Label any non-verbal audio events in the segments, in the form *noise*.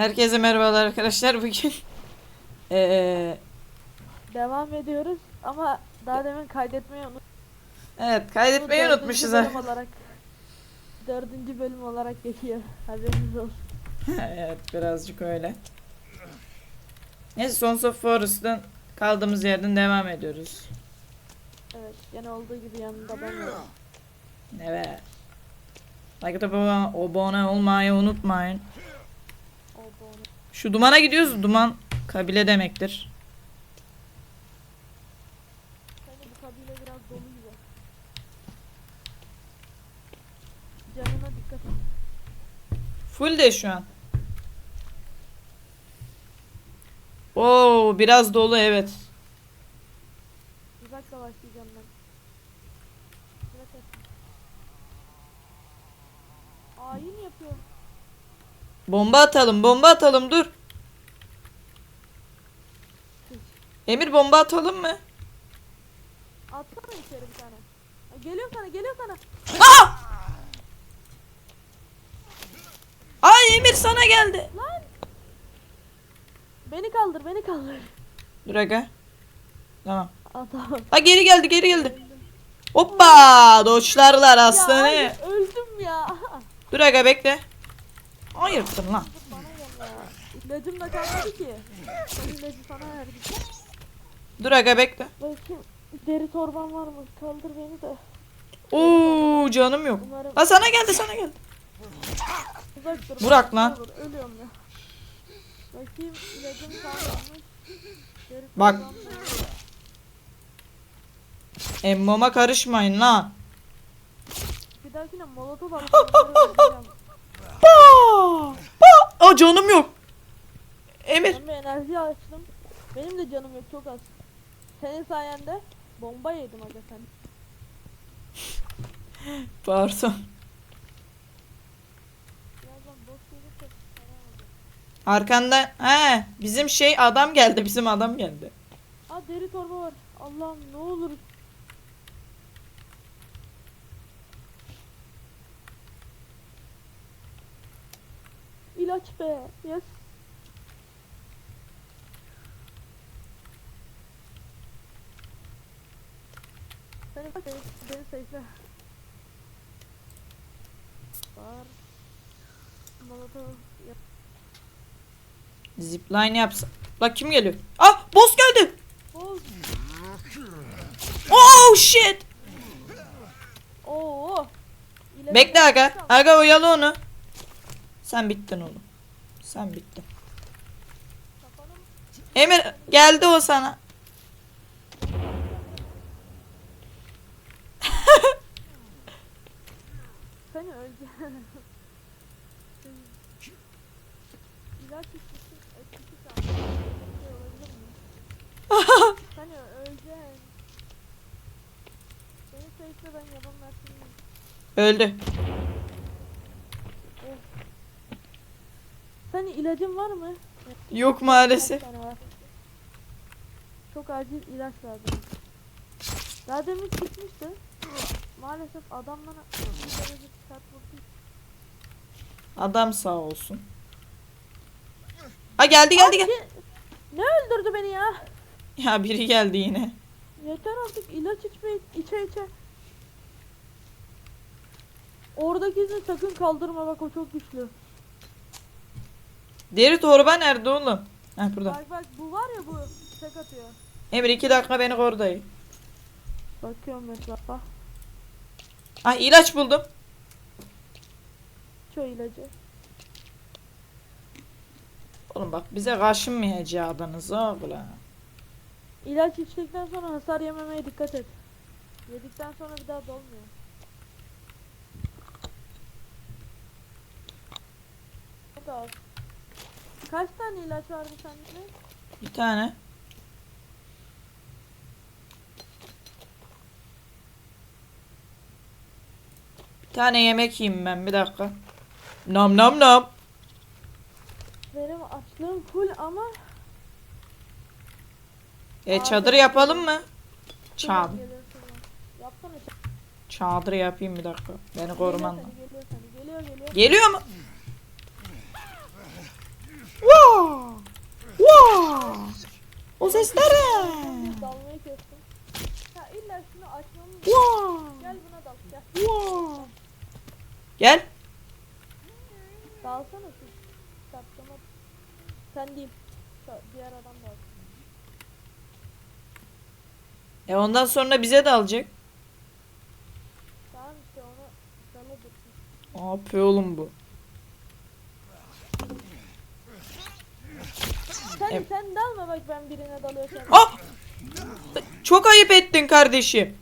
Herkese merhabalar arkadaşlar. Bugün *laughs* eee Devam ediyoruz ama daha demin kaydetmeyi unuttuk. evet kaydetmeyi unutmuşuz. dördüncü bölüm olarak dördüncü bölüm olarak geçiyor. *laughs* Haberiniz olsun. evet birazcık öyle. Neyse Sons of Forest'ın kaldığımız yerden devam ediyoruz. Evet gene olduğu gibi yanında ben varım. Evet. Like abone olmayı unutmayın. Şu dumana gidiyoruz. Duman kabile demektir. Sanki bu kabile biraz dolu gibi. Canına dikkat et. Full de şu an. Oo biraz dolu evet. Uzakla başlayacağım ben. Dikkat et. Ayin yapıyor. Bomba atalım, bomba atalım dur. Emir bomba atalım mı? Atsana içeri bir tane. Geliyor sana geliyor sana. Ay Emir sana geldi. Lan. Beni kaldır beni kaldır. Dur aga. Tamam. Aa, tamam. Ha geri geldi, geri geldi. Hoppa! Doçlarlar Ya aslanı. hayır, öldüm ya. Dur aga bekle. Hayırdır lan. İlacım da kalmadı ki. Ben ilacı sana verdim. Dur aga bekle. Bakayım deri torban var mı? Kaldır beni de. Oo canım yok. Umarım Ha sana geldi, sana geldi. uzak dur. Burak lan. Olur, Ölüyorum ya. Bakayım ilacım kalmamış. Deri Bak. Emmoma karışmayın lan. Bir dahakine molotof *laughs* atacağım. Ba! Aa canım yok. Emir. Ben bir enerji açtım. Benim de canım yok çok az. Senin sayende bomba yedim aga sen. *laughs* Pardon. Birazdan gelirse. Arkandan he bizim şey adam geldi bizim adam geldi. Aa deri torba var. Allah'ım ne olur. İlaç be. Yes. Beni beni, beni safe'le. Var. Molotov yap. Zipline yapsa. Bak kim geliyor? Ah boss geldi. Boz. Oh shit. Oo. Bekle aga. Aga oyalı onu. Sen bittin oğlum. Sen bittin. Emir geldi o sana. Etkisi kaldı. Şey olabilir mi? Seni öleceksin. Beni safe'le ben mersinliyim. Öldü. Senin ilacın var mı? Yok maalesef. Kaç tane var? Çok acil ilaç lazım. Daha demin çıkmıştı. Maalesef adam bana bir derece sert vurdu. Adam sağ olsun. Ha geldi geldi. Abi, Ne öldürdü beni ya? Ya biri geldi yine. Yeter artık ilaç içme içe içe. Oradakini sakın kaldırma bak o çok güçlü. Deri torba nerede oğlum? Ha burada. Bak bak bu var ya bu tek atıyor. Emir iki dakika beni koru dayı. Bakıyorum etrafa. Ah ilaç buldum. Şu ilacı. Oğlum bak bize kaşınmayacağınız oğlum. İlaç içtikten sonra hasar yememeye dikkat et. Yedikten sonra bir daha dolmuyor. Çok az. Kaç tane ilaç vardı sende? Bir tane. Bir tane yemek yiyeyim ben bir dakika. Nam nam nam. Benim açlığım full ama E çadır yapalım mı? Çadır. Yapsana çadır. Yapayım bir dakika. Beni koruman Geliyor lazım. geliyor geliyor. Geliyor mu? Wow! Wow! O ses nere? Dalmaya kestim. Ya illa şunu açmamız Wow! Gel buna dal. Gel. Wow! Gel. Dalsana şu. Sapsama. Sen değil. Sa- Diğer adam dal. E ondan sonra bize de alacak. Tamam işte onu dala dursun. Ne yapıyor oğlum bu? Sen, dalma bak ben birine dalıyorsam. Ah! Çok ayıp ettin kardeşim.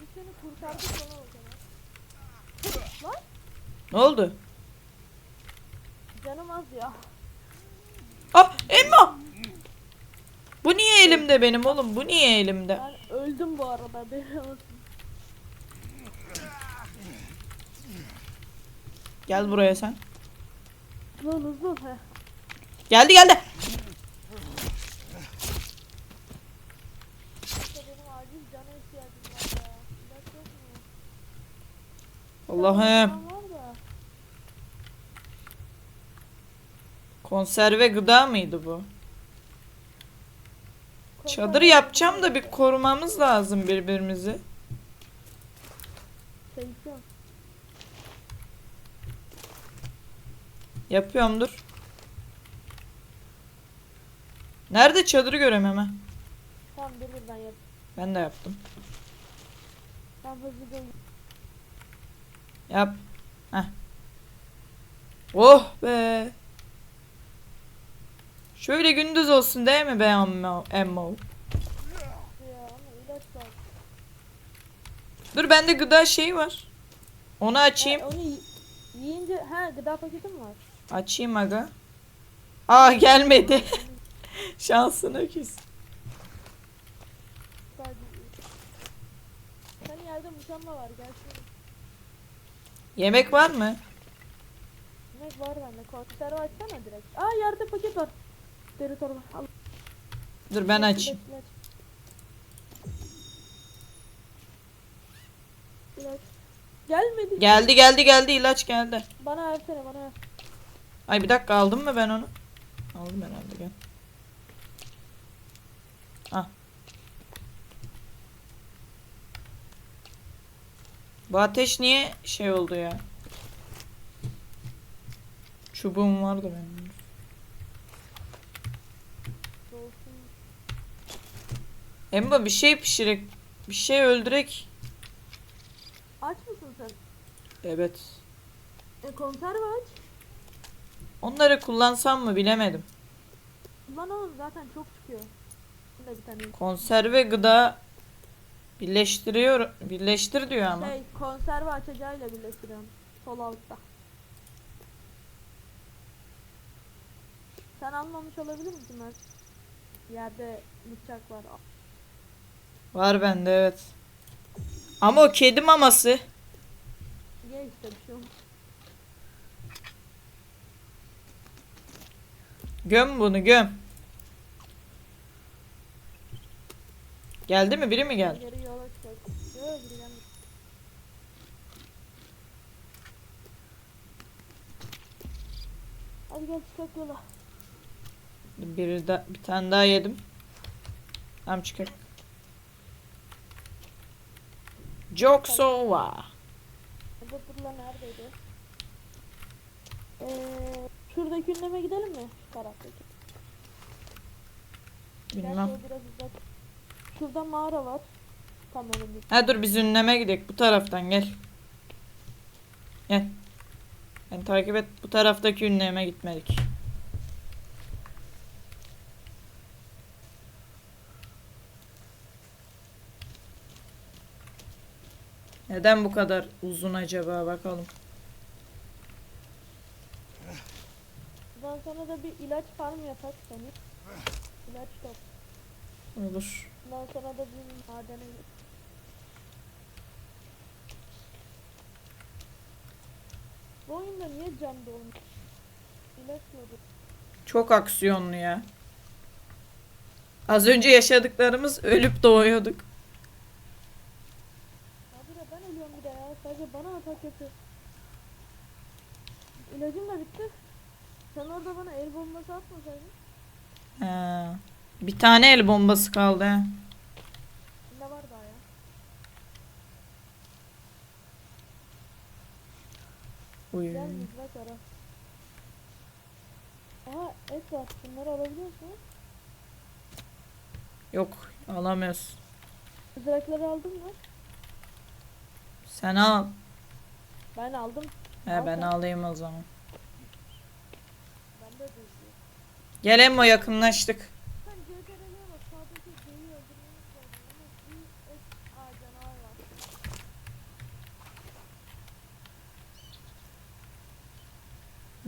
Biz seni kurtardık ona o zaman. Lan Ne oldu? canım az ya. Ah Emma! Bu niye elimde benim oğlum? Bu niye elimde? Ben öldüm bu arada olsun. Gel buraya sen. Ol, hızlı ol, heh. Geldi geldi. Allah'ım. Konserve gıda mıydı bu? Çadır yapacağım da bir korumamız lazım birbirimizi. Yapıyorum dur. Nerede çadırı göremem ha. Tamam dur ben yap. Ben de yaptım. Ben hızlı değil. Yap. Heh. Oh be. Şöyle gündüz olsun değil mi be Emmo? Emmo? Dur bende gıda şeyi var. Onu açayım. Ha, onu yi- yiyince ha gıda paketi mi var? Açayım aga. Aa gelmedi. *laughs* Şansına küs. Sen yerde muşamba var gel şunu. Yemek var mı? Yemek var bende. Konserve açsana direkt. Aa yerde paket var. Deri torba. Al. Dur ben açayım. İlaç. Gelmedi. Geldi geldi geldi ilaç geldi. Bana versene bana ver. Ay bir dakika aldım mı ben onu? Aldım herhalde gel. Ah. Bu ateş niye şey oldu ya? Çubuğum vardı benim. Emma bir şey pişirek, bir şey öldürek. Aç mısın sen? Evet. E konserve aç. Onları kullansam mı bilemedim. Lan oğlum zaten çok çıkıyor. Bunda bir tane. Konserve gıda birleştiriyor, birleştir diyor ama. Şey konserve açacağıyla birleştiriyorum. Sol altta. Sen almamış olabilir misin Mert? Yerde bıçak var. Var bende evet. Ama o kedi maması. Ye işte bir şey olmaz. Göm bunu göm. Geldi mi? Biri mi geldi? Geri yola çıkacak. Yok biri gelmedi. Hadi gel çıkak yola. Bir, da, bir tane daha yedim. Tamam çıkar. Joksova. Burada turla neredeydi? Ee, şuradaki ünleme gidelim mi? Şu taraftaki. Bilmem. biraz uzak. Şurada mağara var. Tam önümde. Ha dur biz ünleme gidelim. Bu taraftan gel. Gel. Beni takip et. Bu taraftaki ünleme gitmedik. Neden bu kadar uzun acaba bakalım. Bundan sonra da bir ilaç farm yapak seni. İlaç top. Olur. Bundan sonra da bir madene git. Bu oyunda niye can dolmuş? İlaç mı bu? Çok aksiyonlu ya. Az önce yaşadıklarımız ölüp doğuyorduk. Abi de ben ölüyorum bir de ya. Sadece bana atak yapıyor. İlacım da bitti. Sen orada bana el bombası atmasaydın. Ha. Bir tane el bombası kaldı. he. Ne var daha ya? Uy. Gel mızrak ara. Aha et var. Bunları alabiliyor musun? Yok alamıyoruz. Mızrakları aldın mı? Sen al. Ben aldım. He Al ben sen. alayım o zaman. Ben de. Gel Emmo yakınlaştık. Sen CTRL'e bak. Sağdaki C'yi öldürmemiz lazım. Ama bir et Aa canavar var.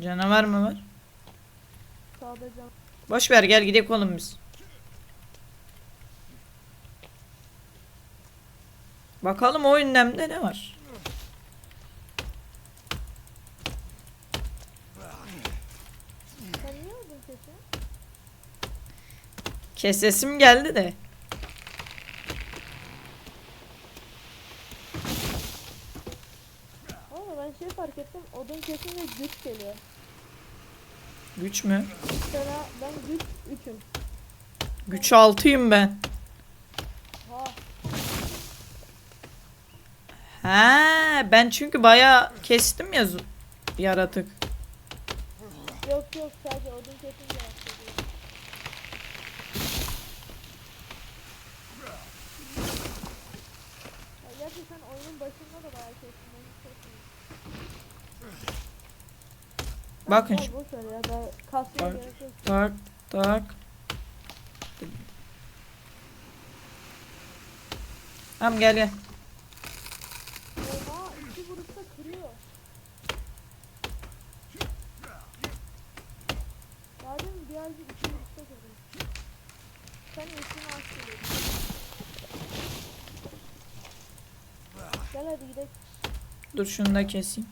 Canavar mı var? Sağda. Boş ver gel gidelim oğlum biz. Bakalım o ünlemde ne var? Kesesim geldi de. Ama ben şey fark ettim. Odun kesince güç geliyor. Güç mü? Mesela ben güç 3'üm. Güç altıyım ben. Ha. Ha, ben çünkü bayağı kestim ya yaratık. Yok yok sadece odun kesince yapıyor. Ya gerçi sen oyunun başında da bayağı kestin. Ben hiç kesmedim. Bakın şu- da yok. Tak tak. Tamam gel gel. Oha iki vuruşta kırıyor. Daha demin bir halde iki vuruşta kırdım. Sen üstüne aç geliyorsun. Gel hadi gidelim. Dur şunu da keseyim.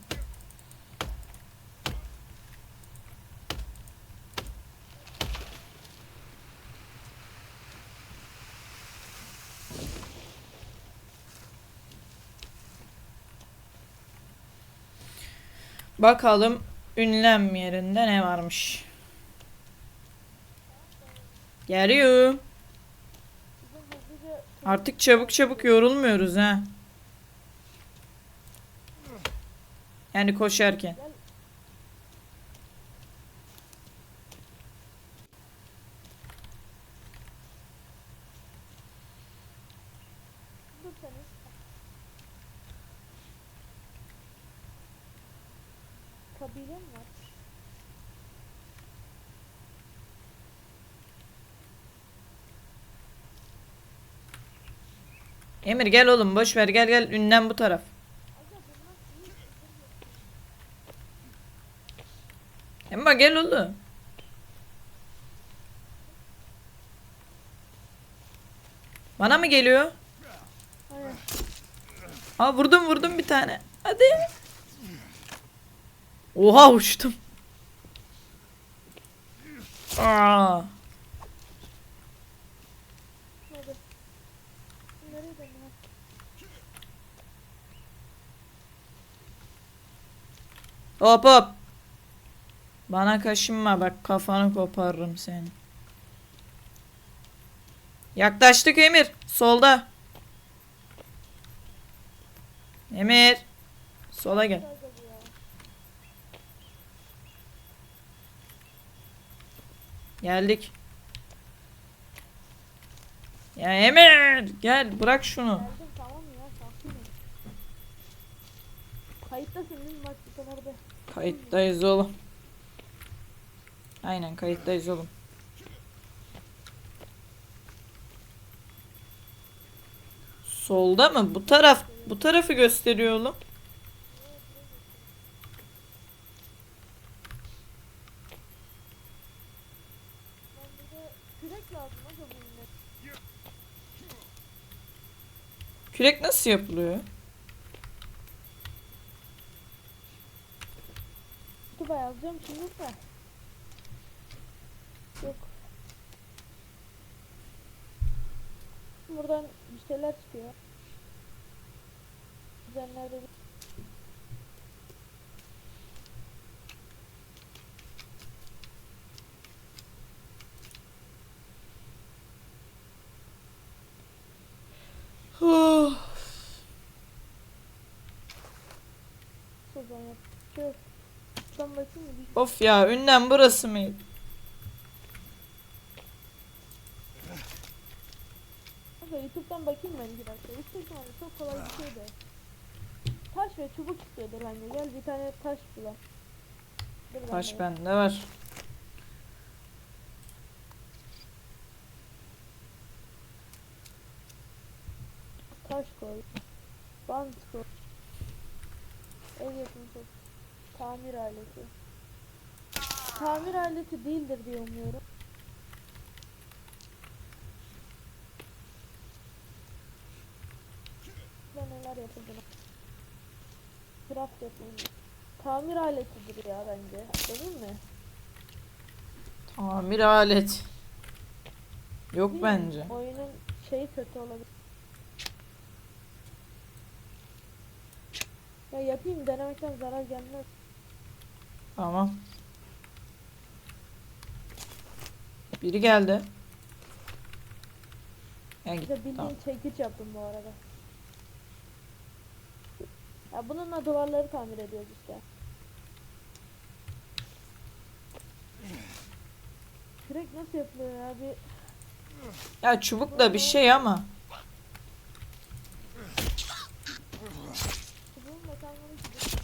Bakalım ünlem yerinde ne varmış. Geliyor. Artık çabuk çabuk yorulmuyoruz ha. Yani koşarken. gel. Dur seni. Kabile mi var? Emir gel oğlum boş ver gel gel ünlem bu taraf. Emma gel oğlum. Bana mı geliyor? Aynen. Aa vurdum vurdum bir tane. Hadi. Oha uçtum. Aa. Hop hop. Bana kaşınma bak kafanı koparırım seni. Yaklaştık Emir. Solda. Emir. Sola gel. Güzel tabii ya. Geldik. Ya Emir gel bırak şunu. Geldim tamam ya sakin ol. Kayıttasın değil mi? Bak bu sefer de. Kayıttayız oğlum. Aynen kayıttayız oğlum. Solda mı? Bu taraf bu tarafı gösteriyor oğlum. Ben burada kürek lazım aga bunun. Kürek nasıl yapılıyor? Kutuba yazacağım şimdi de. Yok. Buradan bir şeyler çıkıyor. Düzenlerde bir Oh. O zaman yap. Şöyle. Şuradan bakayım mı? Bir- of ya ünlem burası mıydı? YouTube'dan bakayım ben iki dakika. İhtimalle çok kolay bir şey de. Taş ve çubuk istiyordu bence. Gel bir tane taş bulalım. Taş bende var. Taş koy. Bant koy. Ev yapımı koy. Tamir aleti. Tamir aleti değildir diye umuyorum. Burada neler yapıldı? Craft yapılmış. Tamir aletidir ya bence. Değil mi? Tamir alet. Yok Değil mi? bence. Oyunun şeyi kötü olabilir. Ya yapayım denemekten zarar gelmez. Tamam. Biri geldi. Ya git. de bildiğin Tamam. çekiç yaptım bu arada. Ya bununla duvarları tamir ediyoruz işte. Kürek nasıl yapılıyor ya bir Ya çubuk da bir şey ama. çubuğun da kalmalı gibi.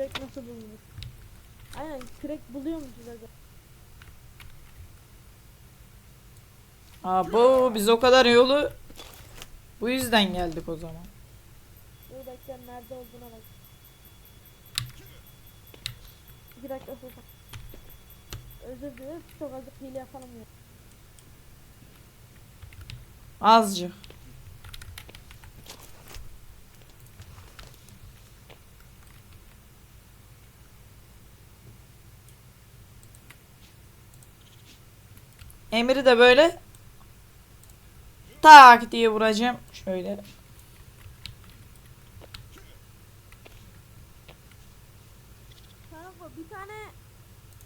Kürek nasıl bulunur? Aynen kürek buluyormuşuz aga. Abo biz o kadar yolu bu yüzden geldik o zaman. Dur bekle nerede olduğuna bak. Bir dakika sus. Özür dileriz çok azıcık hile yapalım ya. Azıcık. Emir'i de böyle tak diye vuracağım. Şöyle. Kanka bir tane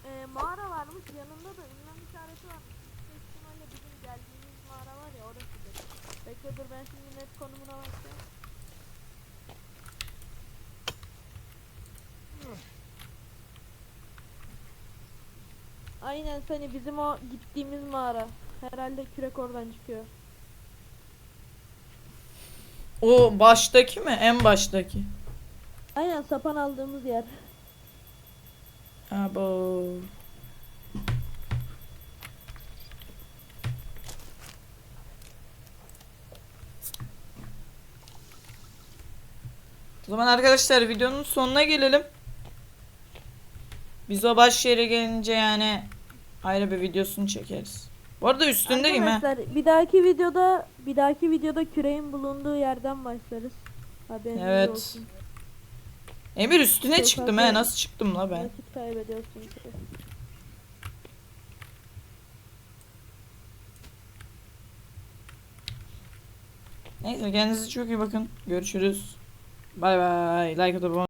e, mağara varmış yanında da ünlem işareti varmış. Büyük bizim geldiğimiz mağara var ya orasıdır. Bekle dur ben şimdi net konumuna bakacağım. Aynen seni bizim o gittiğimiz mağara. Herhalde kürek oradan çıkıyor. O baştaki mi? En baştaki. Aynen sapan aldığımız yer. Abo. O zaman arkadaşlar videonun sonuna gelelim. Biz o baş yere gelince yani ayrı bir videosunu çekeriz. Bu arada üstündeyim ha. Arkadaşlar bir dahaki videoda bir dahaki videoda küreğin bulunduğu yerden başlarız. Haberiniz Evet. olsun. Emir üstüne Çok çıktım he nasıl çıktım la ben? Vakit kaybediyoruz çünkü. Neyse kendinize çok iyi bakın. Görüşürüz. Bay bay. Like atıp abone